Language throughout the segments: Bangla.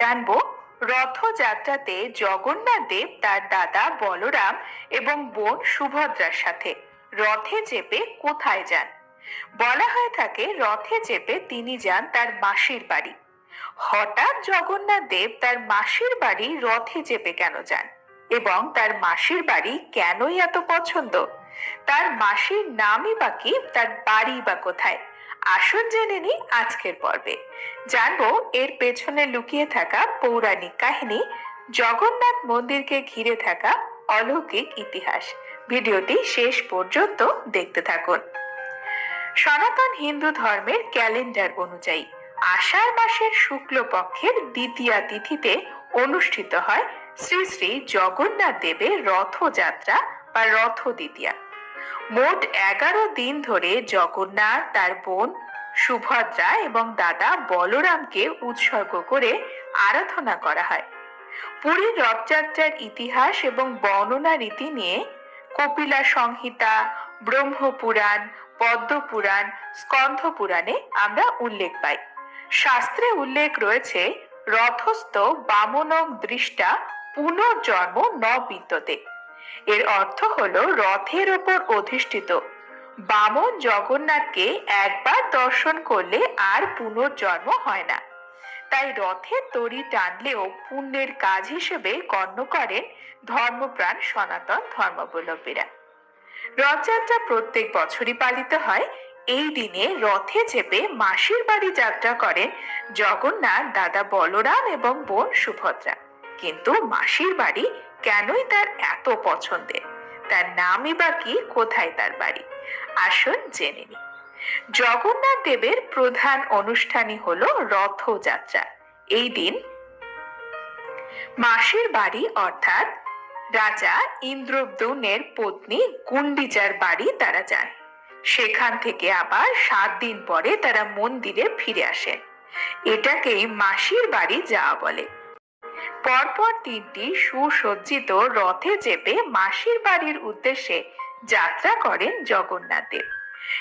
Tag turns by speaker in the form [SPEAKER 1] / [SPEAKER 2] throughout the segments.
[SPEAKER 1] জানব রথযাত্রাতে জগন্নাথ দেব তার দাদা বলরাম এবং বোন সুভদ্রার সাথে। রথে চেপে কোথায় যান? বলা হয়ে থাকে রথে চেপে তিনি যান তার মাসির বাড়ি। হঠাৎ জগন্নাথ দেব তার মাসির বাড়ি রথে চেপে কেন যান? এবং তার মাসির বাড়ি কেনই এত পছন্দ? তার মাসির নামই বা কি? তার বাড়ি বা কোথায়? আসুন জেনে নি আজকের পর্বে। জানব এর পেছনে লুকিয়ে থাকা পৌরাণিক কাহিনী, জগন্নাথ মন্দিরকে ঘিরে থাকা অলৌকিক ইতিহাস। ভিডিওটি শেষ পর্যন্ত দেখতে থাকুন। সনাতন হিন্দু ধর্মের ক্যালেন্ডার অনুযায়ী আষাঢ় মাসের শুক্লপক্ষের দ্বিতীয়া তিথিতে অনুষ্ঠিত হয় শ্রী শ্রী জগন্নাথ দেবের রথযাত্রা বা রথ দ্বিতীয়া। মোট এগারো দিন ধরে জগন্নাথ, তার বোন সুভদ্রা এবং দাদা বলরামকে উৎসর্গ করে আরাধনা করা হয়। পুরীর রথযাত্রার ইতিহাস এবং বর্ণনা রীতি নিয়ে কপিলা সংহিতা, ব্রহ্মপুরাণ, পদ্মপুরাণ স্কন্ধ পুরাণে আমরা উল্লেখ পাই। শাস্ত্রে উল্লেখ রয়েছে, রথস্থ বামনক দৃষ্টা পুনর্জন্ম ন বিদ্যতে এর অর্থ হলো রথের ওপর অধিষ্ঠিত। বামন জগন্নাথকে একবার দর্শন করলে আর পুনর্জন্ম হয় না। তাই রথের দড়ি টানলেও পুণ্যের কাজ হিসেবে গণ্য করেন ধর্মপ্রাণ সনাতন ধর্মাবলম্বীরা। রথযাত্রা প্রত্যেক বছরই পালিত হয়। এই দিনে রথে চেপে মাসির বাড়ি যাত্রা করেন জগন্নাথ, দাদা বলরাম এবং বোন সুভদ্রা। কিন্তু মাসির বাড়ি কেনই তার এত পছন্দের তার নামই বা কি, কোথায় তার বাড়ি? আসুন জেনে নি জগন্নাথ দেবের প্রধান অনুষ্ঠানই হলো রথযাত্রা। এই দিন মাসির বাড়ি, অর্থাৎ রাজা ইন্দ্রদ্যুনের পত্নী গুন্ডিচার বাড়ি তারা যান। সেখান থেকে আবার সাত দিন পরে তারা মন্দিরে ফিরে আসেন। এটাকেই মাসির বাড়ি যাওয়া বলে। পরপর তিনটি সুসজ্জিত রথে চেপে মাসির বাড়ির উদ্দেশ্যে যাত্রা করেন জগন্নাথ দেব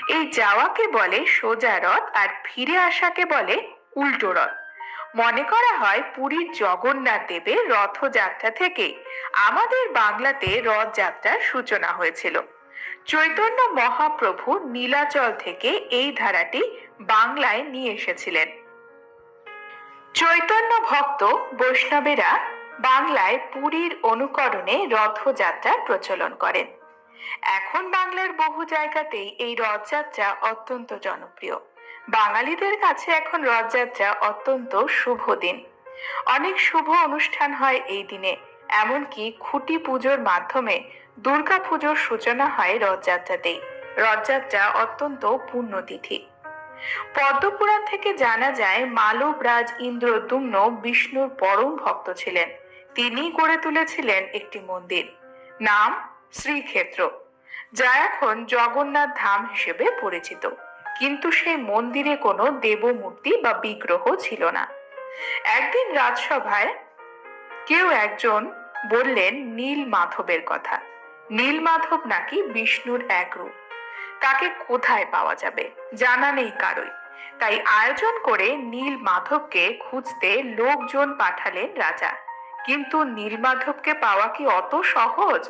[SPEAKER 1] এই যাওয়াকে বলে সোজা রথ আর ফিরে আসাকে বলে উল্টো রথ। মনে করা হয় পুরীর জগন্নাথ দেবের রথযাত্রা থেকে আমাদের বাংলাতে রথযাত্রার সূচনা হয়েছিল। চৈতন্য মহাপ্রভু নীলাচল থেকে এই ধারাটি বাংলায় নিয়ে এসেছিলেন। চৈতন্য ভক্ত বৈষ্ণবেরা বাংলায় পুরীর অনুকরণে রথযাত্রার প্রচলন করেন। এখন বাংলার বহু জায়গাতেই এই রথযাত্রা অত্যন্ত জনপ্রিয়। বাঙালিদের কাছে এখন রথযাত্রা অত্যন্ত শুভ দিন। অনেক শুভ অনুষ্ঠান হয় এই দিনে, এমনকি খুঁটি পুজোর মাধ্যমে দুর্গা পুজোর সূচনা হয় রথযাত্রাতেই। রথযাত্রা অত্যন্ত পুণ্যতিথি। পদ্মপুরাণ থেকে জানা যায় মালব রাজ ইন্দ্রদুম্ন বিষ্ণুর পরম ভক্ত ছিলেন। তিনি গড়ে তুলেছিলেন একটি মন্দির। নাম শ্রীক্ষেত্র, যা এখন জগন্নাথ ধাম হিসেবে পরিচিত। কিন্তু সেই মন্দিরে কোনো দেবমূর্তি বা বিগ্রহ ছিল না। একদিন রাজসভায় কেউ একজন বললেন নীল মাধবের কথা। নীল মাধব নাকি বিষ্ণুর এক রূপ। তাকে কোথায় পাওয়া যাবে? জানা নেই কারোই। তাই আয়োজন করে নীল মাধবকে খুঁজতে লোকজন পাঠালেন রাজা। কিন্তু নীল মাধবকে পাওয়া কি অত সহজ?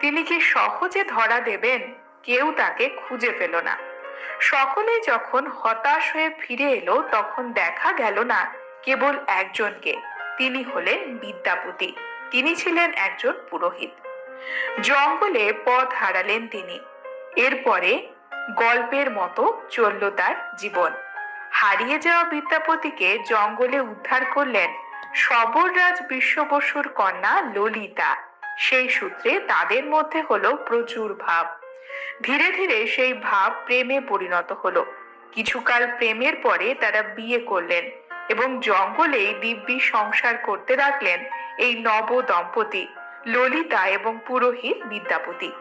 [SPEAKER 1] তিনি কি সহজে ধরা দেবেন? কেউ তাকে খুঁজে পেল না। সকলে যখন হতাশ হয়ে ফিরে এলো, তখন দেখা গেল না কেবল একজনকে। তিনি হলেন বিদ্যাপতি। তিনি ছিলেন একজন পুরোহিত। জঙ্গলে পথ হারালেন তিনি। এরপরে গল্পের মতো চলল তার জীবন। হারিয়ে যাওয়া বিদ্যাপতিকে জঙ্গলে উদ্ধার করলেন সবররাজ বিশ্ব বসুর কন্যা ললিতা। সেই সূত্রে তাদের মধ্যে হলো প্রচুর ভাব। ধীরে ধীরে সেই ভাব প্রেমে পরিণত হলো। কিছুকাল প্রেমের পরে তারা বিয়ে করলেন এবং জঙ্গলেই দিব্যি সংসার করতে রাখলেন এই নব দম্পতি ললিতা এবং পুরোহিত বিদ্যাপতি।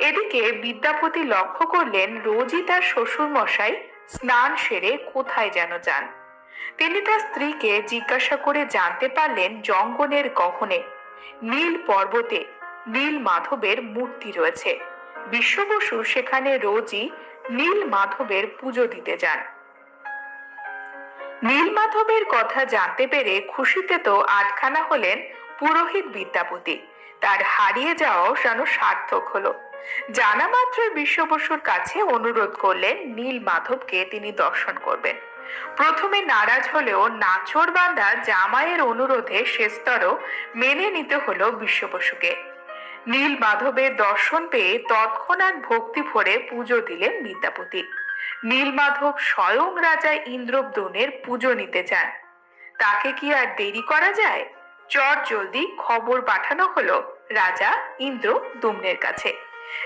[SPEAKER 1] এদিকে বিদ্যাপতি লক্ষ্য করলেন রোজই তার শ্বশুর মশাই স্নান সেরে কোথায় যেন যান। তিনি তার স্ত্রীকে জিজ্ঞাসা করে জানতে পারলেন জঙ্গলের গহনে নীল পর্বতে নীল মাধবের মূর্তি রয়েছে। বিশ্ববসু সেখানে রোজই নীল মাধবের পুজো দিতে যান। নীলমাধবের কথা জানতে পেরে খুশিতে তো আটখানা হলেন পুরোহিত বিদ্যাপতি। তার হারিয়ে যাওয়াও যেন সার্থক হলো। জানা মাত্রই বিশ্ব বসুর কাছে অনুরোধ করলেন নীল মাধবকে তিনি দর্শন করবেন। প্রথমে নারাজ হলেও নাচর জামাইয়ের অনুরোধে শেষতরও মেনে নিতে হলো বিশ্ব বসুকে নীল মাধবের দর্শন পেয়ে তৎক্ষণাৎ ভক্তি ভরে পুজো দিলেন বিদ্যাপতি নীলমাধব স্বয়ং রাজা ইন্দ্রদ্যোনের পুজো নিতে চান। তাকে কি আর দেরি করা যায়? চট জলদি খবর পাঠানো হলো রাজা ইন্দ্র দুম্নের কাছে।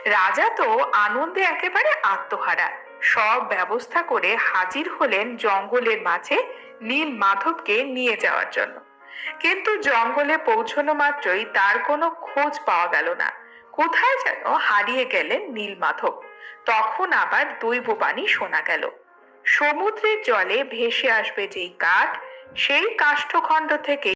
[SPEAKER 1] রাজা তো আনন্দে একেবারে আত্মহারা। সব ব্যবস্থা করে হাজির হলেন জঙ্গলের মাঝে নীল মাধবকে নিয়ে যাওয়ার জন্য। কিন্তু জঙ্গলে পৌঁছানো মাত্রই তার কোনো খোঁজ পাওয়া গেল না। কোথায় যেন হারিয়ে গেলেন নীল মাধব। তখন আবার দৈববাণী শোনা গেল। সমুদ্রের জলে ভেসে আসবে যেই কাঠ, সেই কাষ্ঠখণ্ড থেকে